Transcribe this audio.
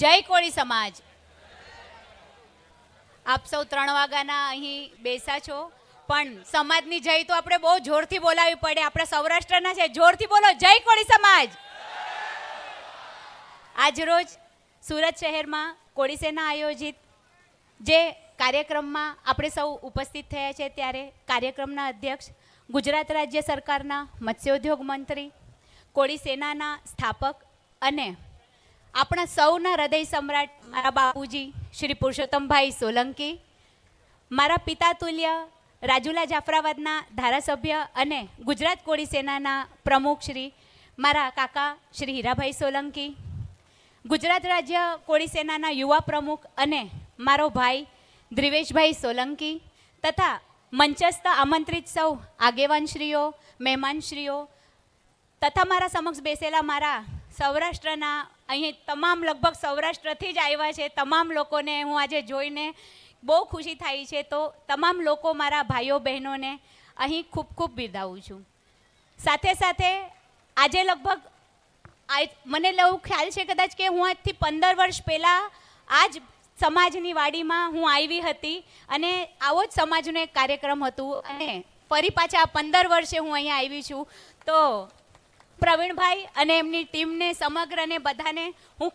જય કોળી સમાજ. આપ સૌ ત્રણ વાગ્યાના અહીં બેસા છો. પણ સમાજની જય તો આપણે બહુ જોરથી બોલાવી પડે. આપણે સૌરાષ્ટ્રના છે. જોરથી બોલો, જય કોળી સમાજ. આજરોજ સુરત શહેરમાં કોળી સેના આયોજિત જે કાર્યક્રમમાં આપણે સૌ ઉપસ્થિત થયા છે ત્યારે કાર્યક્રમના અધ્યક્ષ, ગુજરાત રાજ્ય સરકારના મત્સ્યોદ્યોગ મંત્રી, કોળી સેનાના સ્થાપક અને આપણા સૌના હૃદય સમ્રાટ મારા બાપુજી, શ્રી પુરુષોત્તમભાઈ સોલંકી, મારા પિતા તુલ્ય, રાજુલા જાફરાબાદના ધારાસભ્ય અને ગુજરાત કોળી સેનાના પ્રમુખ શ્રી, મારા કાકા શ્રી હીરાભાઈ સોલંકી, ગુજરાત રાજ્ય કોળી સેનાના યુવા પ્રમુખ અને મારો ભાઈ દ્રિવેશભાઈ સોલંકી તથા મંચસ્થ આમંત્રિત સૌ આગેવાનશ્રીઓ, મહેમાનશ્રીઓ તથા મારા સમક્ષ બેસેલા મારા સૌરાષ્ટ્રના, અહીં તમામ લગભગ સૌરાષ્ટ્રથી જ આવ્યા છે. તમામ લોકોને હું આજે જોઈને બહુ ખુશી થાય છે. તો તમામ લોકો મારા ભાઈઓ બહેનોને અહીં ખૂબ ખૂબ બિરદાવું છું. સાથે સાથે આજે લગભગ મને એવું ખ્યાલ છે કદાચ કે હું આજથી પંદર વર્ષ પહેલાં આ જ સમાજની વાડીમાં હું આવી હતી અને આવો જ સમાજનો એક કાર્યક્રમ હતું. અને ફરી પાછા પંદર વર્ષે હું અહીંયા આવી છું. તો પ્રવીણભાઈ અને એમની ટીમને સમગ્રને બધાને હું